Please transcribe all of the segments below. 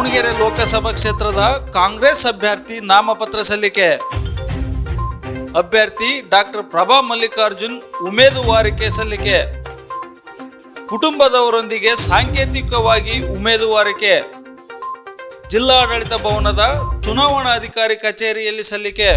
ದಾವಣಗೆರೆ ಲೋಕಸಭಾ ಕ್ಷೇತ್ರದ ಕಾಂಗ್ರೆಸ್ ಅಭ್ಯರ್ಥಿ ನಾಮಪತ್ರ ಸಲ್ಲಿಕೆ. ಅಭ್ಯರ್ಥಿ ಡಾಕ್ಟರ್ ಪ್ರಭಾ ಮಲ್ಲಿಕಾರ್ಜುನ್ ಉಮೇದುವಾರಿಕೆ ಸಲ್ಲಿಕೆ. ಕುಟುಂಬದವರೊಂದಿಗೆ ಸಾಂಕೇತಿಕವಾಗಿ ಉಮೇದುವಾರಿಕೆ ಜಿಲ್ಲಾಡಳಿತ ಭವನದ ಚುನಾವಣಾಧಿಕಾರಿ ಕಚೇರಿಯಲ್ಲಿ ಸಲ್ಲಿಕೆ.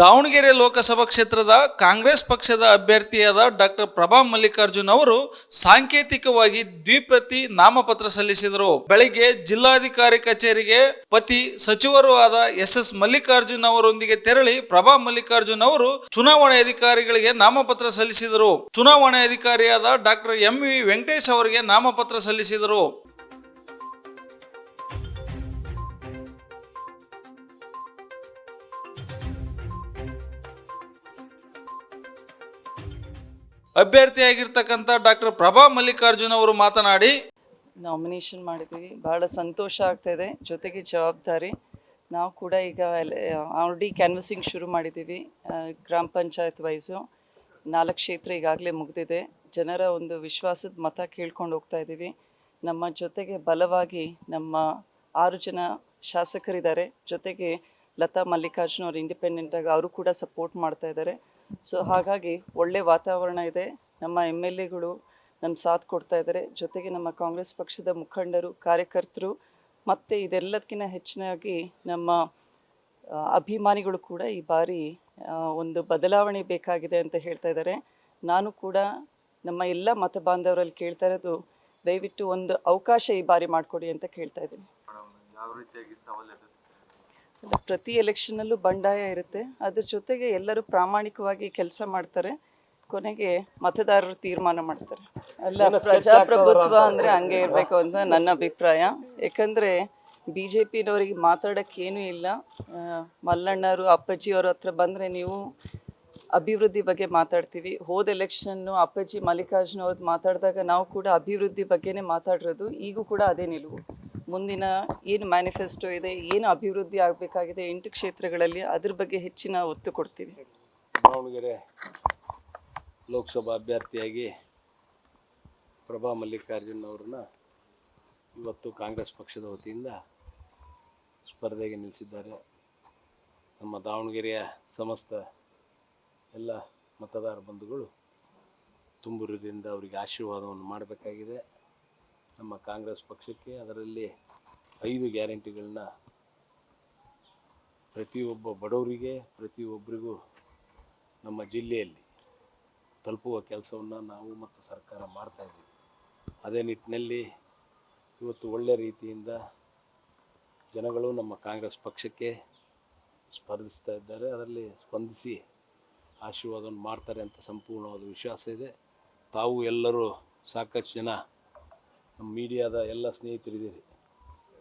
ದಾವಣಗೆರೆ ಲೋಕಸಭಾ ಕ್ಷೇತ್ರದ ಕಾಂಗ್ರೆಸ್ ಪಕ್ಷದ ಅಭ್ಯರ್ಥಿಯಾದ ಡಾಕ್ಟರ್ ಪ್ರಭಾ ಮಲ್ಲಿಕಾರ್ಜುನ್ ಅವರು ಸಾಂಕೇತಿಕವಾಗಿ ದ್ವಿಪ್ರತಿ ನಾಮಪತ್ರ ಸಲ್ಲಿಸಿದರು. ಬೆಳಿಗ್ಗೆ ಜಿಲ್ಲಾಧಿಕಾರಿ ಕಚೇರಿಗೆ ಪತಿ ಸಚಿವರು ಆದ ಎಸ್ ಎಸ್ ಮಲ್ಲಿಕಾರ್ಜುನ್ ಅವರೊಂದಿಗೆ ತೆರಳಿ ಪ್ರಭಾ ಮಲ್ಲಿಕಾರ್ಜುನ್ ಅವರು ಚುನಾವಣೆ ಅಧಿಕಾರಿಗಳಿಗೆ ನಾಮಪತ್ರ ಸಲ್ಲಿಸಿದರು. ಚುನಾವಣೆ ಅಧಿಕಾರಿಯಾದ ಡಾಕ್ಟರ್ ಎಂ ವಿ ವೆಂಕಟೇಶ್ ಅವರಿಗೆ ನಾಮಪತ್ರ ಸಲ್ಲಿಸಿದರು. ಅಭ್ಯರ್ಥಿಯಾಗಿರ್ತಕ್ಕಂಥ ಡಾಕ್ಟರ್ ಪ್ರಭಾ ಮಲ್ಲಿಕಾರ್ಜುನ್ ಅವರು ಮಾತನಾಡಿ, ನಾಮಿನೇಷನ್ ಮಾಡಿದ್ದೀವಿ. ಬಹಳ ಸಂತೋಷ ಆಗ್ತಾಯಿದೆ ಜೊತೆಗೆ ಜವಾಬ್ದಾರಿ. ನಾವು ಕೂಡ ಈಗ ಆಲ್ರೆಡಿ ಕ್ಯಾನ್ವಸಿಂಗ್ ಶುರು ಮಾಡಿದ್ದೀವಿ. ಗ್ರಾಮ ಪಂಚಾಯತ್ ವೈಸು. ನಾಲ್ಕು ಕ್ಷೇತ್ರ ಈಗಾಗಲೇ ಮುಗಿದಿದೆ. ಜನರ ಒಂದು ವಿಶ್ವಾಸದ ಮತ ಕೇಳ್ಕೊಂಡು ಹೋಗ್ತಾ ಇದ್ದೀವಿ. ನಮ್ಮ ಜೊತೆಗೆ ಬಲವಾಗಿ ನಮ್ಮ ಆರು ಜನ ಶಾಸಕರಿದ್ದಾರೆ. ಜೊತೆಗೆ ಲತಾ ಮಲ್ಲಿಕಾರ್ಜುನ್ ಅವರು ಇಂಡಿಪೆಂಡೆಂಟಾಗಿ ಅವರು ಕೂಡ ಸಪೋರ್ಟ್ ಮಾಡ್ತಾ ಇದ್ದಾರೆ. ಸೊ ಹಾಗಾಗಿ ಒಳ್ಳೆ ವಾತಾವರಣ ಇದೆ. ನಮ್ಮ ಎಂ ಎಲ್ ಎಗಳು ನಮ್ಮ ಸಾಥ್ ಕೊಡ್ತಾ ಇದ್ದಾರೆ. ಜೊತೆಗೆ ನಮ್ಮ ಕಾಂಗ್ರೆಸ್ ಪಕ್ಷದ ಮುಖಂಡರು, ಕಾರ್ಯಕರ್ತರು ಮತ್ತು ಇದೆಲ್ಲದಕ್ಕಿಂತ ಹೆಚ್ಚಿನಾಗಿ ನಮ್ಮ ಅಭಿಮಾನಿಗಳು ಕೂಡ ಈ ಬಾರಿ ಒಂದು ಬದಲಾವಣೆ ಬೇಕಾಗಿದೆ ಅಂತ ಹೇಳ್ತಾ ಇದ್ದಾರೆ. ನಾನು ಕೂಡ ನಮ್ಮ ಎಲ್ಲ ಮತ ಬಾಂಧವರಲ್ಲಿ ಕೇಳ್ತಾ ಇರೋದು, ದಯವಿಟ್ಟು ಒಂದು ಅವಕಾಶ ಈ ಬಾರಿ ಮಾಡಿಕೊಡಿ ಅಂತ ಕೇಳ್ತಾ ಇದ್ದೀನಿ. ಅಲ್ಲ, ಪ್ರತಿ ಎಲೆಕ್ಷನ್ನಲ್ಲೂ ಬಂಡಾಯ ಇರುತ್ತೆ. ಅದ್ರ ಜೊತೆಗೆ ಎಲ್ಲರೂ ಪ್ರಾಮಾಣಿಕವಾಗಿ ಕೆಲಸ ಮಾಡ್ತಾರೆ. ಕೊನೆಗೆ ಮತದಾರರು ತೀರ್ಮಾನ ಮಾಡ್ತಾರೆ. ಅಲ್ಲ ಪ್ರಜಾಪ್ರಭುತ್ವ ಅಂದ್ರೆ ಹಂಗೆ ಇರಬೇಕು ಅಂತ ನನ್ನ ಅಭಿಪ್ರಾಯ. ಯಾಕಂದರೆ ಬಿ ಜೆ ಪಿನವರಿಗೆ ಮಾತಾಡೋಕ್ಕೆ ಏನೂ ಇಲ್ಲ ಮಲ್ಲಣ್ಣರು ಅಪ್ಪಾಜಿ ಅಪ್ಪಾಜಿಯವ್ರ ಹತ್ರ ಬಂದರೆ ನೀವು ಅಭಿವೃದ್ಧಿ ಬಗ್ಗೆ ಮಾತಾಡ್ತೀವಿ. ಹೋದ ಎಲೆಕ್ಷನ್ನು ಅಪ್ಪಾಜಿ ಮಲ್ಲಿಕಾರ್ಜುನ ಅವ್ರದ್ದು ಮಾತಾಡಿದಾಗ ನಾವು ಕೂಡ ಅಭಿವೃದ್ಧಿ ಬಗ್ಗೆನೇ ಮಾತಾಡಿರೋದು. ಈಗೂ ಕೂಡ ಅದೇ ನಿಲುವು. ಮುಂದಿನ ಏನು ಮ್ಯಾನಿಫೆಸ್ಟೋ ಇದೆ, ಏನು ಅಭಿವೃದ್ಧಿ ಆಗಬೇಕಾಗಿದೆ, ಎಂಟು ಕ್ಷೇತ್ರಗಳಲ್ಲಿ ಅದ್ರ ಬಗ್ಗೆ ಹೆಚ್ಚಿನ ಒತ್ತು ಕೊಡ್ತೀವಿ. ದಾವಣಗೆರೆ ಲೋಕಸಭಾ ಅಭ್ಯರ್ಥಿಯಾಗಿ ಪ್ರಭಾ ಮಲ್ಲಿಕಾರ್ಜುನ್ ಅವ್ರನ್ನ ಇವತ್ತು ಕಾಂಗ್ರೆಸ್ ಪಕ್ಷದ ವತಿಯಿಂದ ಸ್ಪರ್ಧೆಗೆ ನಿಲ್ಲಿಸಿದ್ದಾರೆ. ನಮ್ಮ ದಾವಣಗೆರೆಯ ಸಮಸ್ತ ಎಲ್ಲ ಮತದಾರ ಬಂಧುಗಳು ತುಂಬುರದಿಂದ ಅವರಿಗೆ ಆಶೀರ್ವಾದವನ್ನು ಮಾಡಬೇಕಾಗಿದೆ. ನಮ್ಮ ಕಾಂಗ್ರೆಸ್ ಪಕ್ಷಕ್ಕೆ ಅದರಲ್ಲಿ ಐದು ಗ್ಯಾರಂಟಿಗಳನ್ನ ಪ್ರತಿಯೊಬ್ಬ ಬಡವರಿಗೆ, ಪ್ರತಿಯೊಬ್ಬರಿಗೂ ನಮ್ಮ ಜಿಲ್ಲೆಯಲ್ಲಿ ತಲುಪುವ ಕೆಲಸವನ್ನು ನಾವು ಮತ್ತು ಸರ್ಕಾರ ಮಾಡ್ತಾಯಿದ್ದೀವಿ ಅದೇ ನಿಟ್ಟಿನಲ್ಲಿ ಇವತ್ತು ಒಳ್ಳೆ ರೀತಿಯಿಂದ ಜನಗಳು ನಮ್ಮ ಕಾಂಗ್ರೆಸ್ ಪಕ್ಷಕ್ಕೆ ಸ್ಪರ್ಧಿಸ್ತಾ ಇದ್ದಾರೆ. ಅದರಲ್ಲಿ ಸ್ಪಂದಿಸಿ ಆಶೀರ್ವಾದವನ್ನು ಮಾಡ್ತಾರೆ ಅಂತ ಸಂಪೂರ್ಣವಾದ ವಿಶ್ವಾಸ ಇದೆ. ತಾವು ಎಲ್ಲರೂ ಸಾಕಷ್ಟು ಜನ ನಮ್ಮ ಮೀಡಿಯಾದ ಎಲ್ಲ ಸ್ನೇಹಿತರಿದ್ದೀರಿ.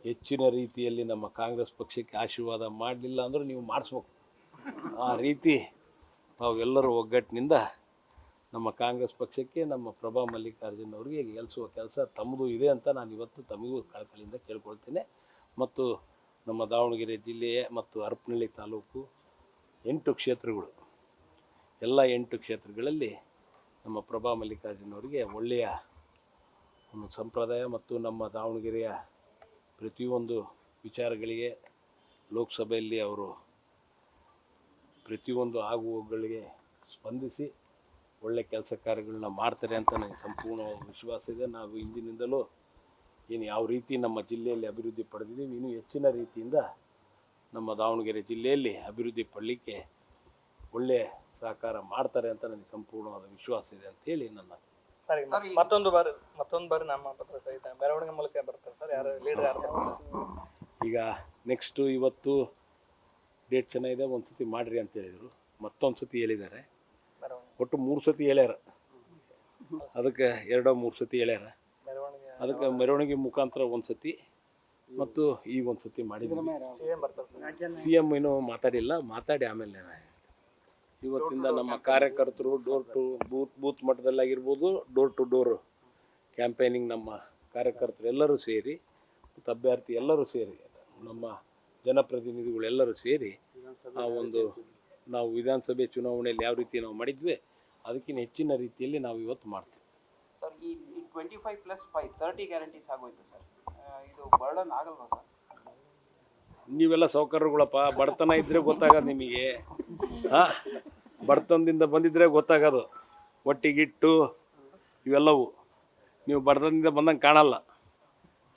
ಹೆಚ್ಚಿನ ರೀತಿಯಲ್ಲಿ ನಮ್ಮ ಕಾಂಗ್ರೆಸ್ ಪಕ್ಷಕ್ಕೆ ಆಶೀರ್ವಾದ ಮಾಡಲಿಲ್ಲ ಅಂದರೂ ನೀವು ಮಾಡಿಸ್ಬೇಕು. ಆ ರೀತಿ ತಾವೆಲ್ಲರೂ ಒಗ್ಗಟ್ಟಿನಿಂದ ನಮ್ಮ ಕಾಂಗ್ರೆಸ್ ಪಕ್ಷಕ್ಕೆ ನಮ್ಮ ಪ್ರಭಾ ಮಲ್ಲಿಕಾರ್ಜುನ್ ಅವರಿಗೆ ಗೆಲ್ಲಿಸುವ ಕೆಲಸ ತಮ್ಮದು ಇದೆ ಅಂತ ನಾನು ಇವತ್ತು ತಮಗೂ ಕಳಕಳಿಯಿಂದ ಕೇಳ್ಕೊಳ್ತೇನೆ. ಮತ್ತು ನಮ್ಮ ದಾವಣಗೆರೆ ಜಿಲ್ಲೆಯ ಮತ್ತು ಹರಪನಹಳ್ಳಿ ತಾಲೂಕು ಎಂಟು ಕ್ಷೇತ್ರಗಳು. ಎಲ್ಲ ಎಂಟು ಕ್ಷೇತ್ರಗಳಲ್ಲಿ ನಮ್ಮ ಪ್ರಭಾ ಮಲ್ಲಿಕಾರ್ಜುನ್ ಅವರಿಗೆ ಒಳ್ಳೆಯ ಸಂಪ್ರದಾಯ ಮತ್ತು ನಮ್ಮ ದಾವಣಗೆರೆಯ ಪ್ರತಿಯೊಂದು ವಿಚಾರಗಳಿಗೆ ಲೋಕಸಭೆಯಲ್ಲಿ ಅವರು ಪ್ರತಿಯೊಂದು ಆಗುವಗಳಿಗೆ ಸ್ಪಂದಿಸಿ ಒಳ್ಳೆ ಕೆಲಸ ಕಾರ್ಯಗಳನ್ನ ಮಾಡ್ತಾರೆ ಅಂತ ನನಗೆ ಸಂಪೂರ್ಣ ವಿಶ್ವಾಸ ಇದೆ. ನಾವು ಹಿಂದಿನಿಂದಲೂ ಏನು ಯಾವ ರೀತಿ ನಮ್ಮ ಜಿಲ್ಲೆಯಲ್ಲಿ ಅಭಿವೃದ್ಧಿ ಪಡೆದಿದ್ದೀವಿ, ಇನ್ನೂ ಹೆಚ್ಚಿನ ರೀತಿಯಿಂದ ನಮ್ಮ ದಾವಣಗೆರೆ ಜಿಲ್ಲೆಯಲ್ಲಿ ಅಭಿವೃದ್ಧಿ ಪಡಲಿಕ್ಕೆ ಒಳ್ಳೆಯ ಸಹಕಾರ ಮಾಡ್ತಾರೆ ಅಂತ ನನಗೆ ಸಂಪೂರ್ಣವಾದ ವಿಶ್ವಾಸ ಇದೆ ಅಂತ ಹೇಳಿ ನನ್ನ ಸರಿ ಮತ್ತೊಂದು ಬಾರಿ ಮತ್ತೊಂದು ಬಾರಿ ನಾಮಪತ್ರ ಸಹಿತ ಮೆರವಣಿಗೆ ಮೂಲಕ ಬರ್ತಾರೆ. ಸರ್ ಯಾರು ಲೀಡರ್ ಯಾರು? ಈಗ ನೆಕ್ಸ್ಟು ಇವತ್ತು ಡೇಟ್ ಚೆನ್ನಾಗಿದೆ ಒಂದು ಸತಿ ಮಾಡ್ರಿ ಅಂತ ಹೇಳಿದ್ರು. ಮತ್ತೊಂದು ಸತಿ ಹೇಳಿದ್ದಾರೆ ಒಟ್ಟು ಮೂರು ಸತಿ ಹೇಳ್ಯಾರ. ಅದಕ್ಕೆ ಎರಡೋ ಮೂರು ಸತಿ ಹೇಳ್ಯಾರ. ಮೆರವಣಿಗೆ ಅದಕ್ಕೆ ಮೆರವಣಿಗೆ ಮುಖಾಂತರ ಒಂದು ಸತಿ ಮತ್ತು ಈಗ ಒಂದು ಸತಿ ಮಾಡಿದ್ವಿ ಸಿ ಎಂ ಬರ್ತಾರೆ ಸರ್. ಸಿ ಎಂ ಇನ್ನೂ ಮಾತಾಡಿಲ್ಲ ಮಾತಾಡಿ ಆಮೇಲೆ. ಇವತ್ತಿಂದ ನಮ್ಮ ಕಾರ್ಯಕರ್ತರು ಡೋರ್ ಟು ಬೂತ್ ಬೂತ್ ಮಟ್ಟದಲ್ಲಾಗಿರ್ಬೋದು ಡೋರ್ ಟು ಡೋರ್ ಕ್ಯಾಂಪೇನಿಂಗ್ ನಮ್ಮ ಕಾರ್ಯಕರ್ತರು ಎಲ್ಲರೂ ಸೇರಿ ಮತ್ತು ಅಭ್ಯರ್ಥಿ ಎಲ್ಲರೂ ಸೇರಿ ನಮ್ಮ ಜನಪ್ರತಿನಿಧಿಗಳೆಲ್ಲರೂ ಸೇರಿ ಆ ಒಂದು ನಾವು ವಿಧಾನಸಭೆ ಚುನಾವಣೆಯಲ್ಲಿ ಯಾವ ರೀತಿ ನಾವು ಮಾಡಿದ್ವಿ ಅದಕ್ಕಿಂತ ಹೆಚ್ಚಿನ ರೀತಿಯಲ್ಲಿ ನಾವು ಇವತ್ತು ಮಾಡ್ತೀವಿ. ಸರ್ ಈ twenty five plus five thirty guarantees ಆಗೋಯ್ತು ಸರ್. ಇದು ಬರ್ಡನ್ ಆಗಲ್ವಾ ಸರ್? ನೀವೆಲ್ಲ ಸೌಕರ್ಯಗಳಪ್ಪ. ಬಡತನ ಇದ್ರೆ ಗೊತ್ತಾಗೋದು ನಿಮಗೆ. ಹಾ? ಬಡತನದಿಂದ ಬಂದಿದ್ರೆ ಗೊತ್ತಾಗೋದು. ಒಟ್ಟಿಗಿಟ್ಟು ಇವೆಲ್ಲವು. ನೀವು ಬಡತನದಿಂದ ಬಂದಂಗೆ ಕಾಣಲ್ಲ.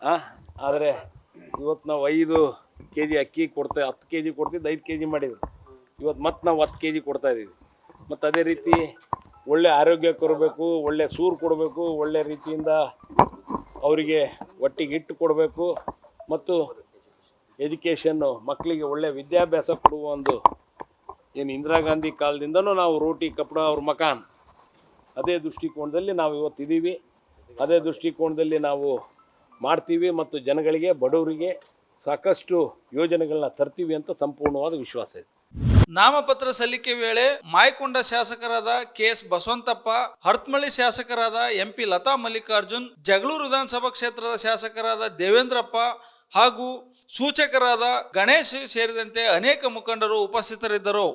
ಆ ಆದರೆ ಇವತ್ತು ನಾವು ಐದು ಕೆ ಜಿ ಅಕ್ಕಿ ಕೊಡ್ತೇವೆ ಹತ್ತು ಕೆ ಜಿ ಕೊಡ್ತಿದ್ದು, ಐದು ಕೆ ಜಿ ಮಾಡಿದ್ರು. ಇವತ್ತು ಮತ್ತೆ ನಾವು ಹತ್ತು ಕೆ ಜಿ ಕೊಡ್ತಾ ಇದ್ದೀವಿ. ಮತ್ತು ಅದೇ ರೀತಿ ಒಳ್ಳೆ ಆರೋಗ್ಯ ಕೊಡಬೇಕು, ಒಳ್ಳೆ ಸೂರು ಕೊಡಬೇಕು, ಒಳ್ಳೆ ರೀತಿಯಿಂದ ಅವರಿಗೆ ಒಟ್ಟಿಗೆ ಹಿಟ್ಟು ಕೊಡಬೇಕು. ಮತ್ತು ಎಜುಕೇಷನ್ನು ಮಕ್ಕಳಿಗೆ ಒಳ್ಳೆ ವಿದ್ಯಾಭ್ಯಾಸ ಕೊಡುವ ಒಂದು ಏನು ಇಂದಿರಾ ಗಾಂಧಿ ಕಾಲದಿಂದನೂ ನಾವು ರೋಟಿ ಕಪಡ ಅವ್ರ ಮಕಾನ್ ಅದೇ ದೃಷ್ಟಿಕೋನದಲ್ಲಿ ನಾವು ಇವತ್ತಿದ್ದೀವಿ ಅದೇ ದೃಷ್ಟಿಕೋನದಲ್ಲಿ ನಾವು ಮಾಡ್ತೀವಿ ಮತ್ತು ಜನಗಳಿಗೆ, ಬಡವರಿಗೆ ಸಾಕಷ್ಟು ಯೋಜನೆಗಳನ್ನ ತರ್ತೀವಿ ಅಂತ ಸಂಪೂರ್ಣವಾದ ವಿಶ್ವಾಸ ಇದೆ. ನಾಮಪತ್ರ ಸಲ್ಲಿಕೆ ವೇಳೆ ಮಾಯಕೊಂಡ ಶಾಸಕರಾದ ಕೆ ಎಸ್ ಬಸವಂತಪ್ಪ, ಹರ್ತಮಳ್ಳಿ ಶಾಸಕರಾದ ಎಂಪಿ ಲತಾ ಮಲ್ಲಿಕಾರ್ಜುನ್, ಜಗಳೂರು ವಿಧಾನಸಭಾ ಕ್ಷೇತ್ರದ ಶಾಸಕರಾದ ದೇವೇಂದ್ರಪ್ಪ ಹಾಗೂ ಸೂಚಕರಾದ ಗಣೇಶ್ ಸೇರಿದಂತೆ ಅನೇಕ ಮುಖಂಡರು ಉಪಸ್ಥಿತರಿದ್ದರು.